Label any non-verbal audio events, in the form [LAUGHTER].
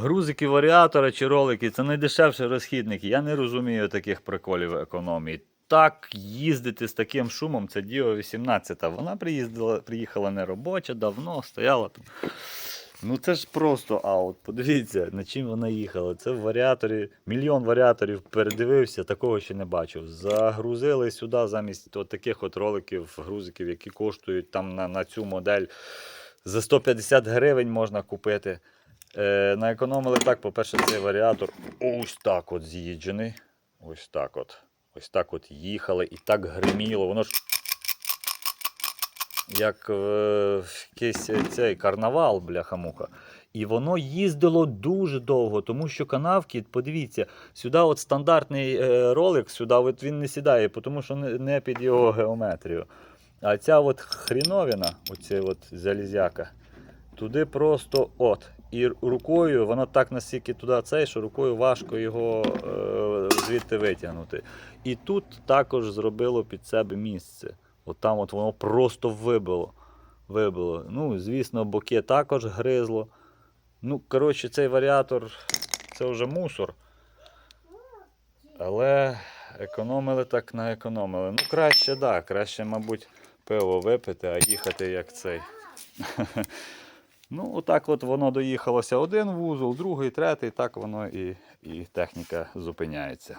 грузики варіатора чи ролики це найдешевші розхідники. Я не розумію таких приколів економії. Так їздити з таким шумом, це Діо 18. Вона приїздила, приїхала не робоча, давно стояла там. Ну це ж просто аут. Подивіться, на чим вона їхала. Це в варіаторі, мільйон варіаторів передивився, такого ще не бачив. Загрузили сюди замість от таких от роликів, грузиків, які коштують там на, на цю модель за 150 гривень можна купити. Е, наекономили так, по-перше, цей варіатор ось так от з'їджений. Ось так от. Ось так от їхали і так гриміло. Воно ж як е, якийсь цей карнавал, бляха-муха. І воно їздило дуже довго, тому що канавки, подивіться, сюди от стандартний е, ролик, сюди от він не сідає, тому що не, не під його геометрію. А ця от хріновина, оця от залізяка, туди просто от. І рукою, воно так настільки туди цей, що рукою важко його е, звідти витягнути. І тут також зробило під себе місце. От там от воно просто вибило. вибило. Ну, звісно, боки також гризло. Ну, коротше, цей варіатор це вже мусор. Але економили так наекономили. Ну, краще, так, да, краще, мабуть, пиво випити, а їхати як цей. [LAUGHS] Ну, отак от воно доїхалося один вузол, другий, третій, так воно і, і техніка зупиняється.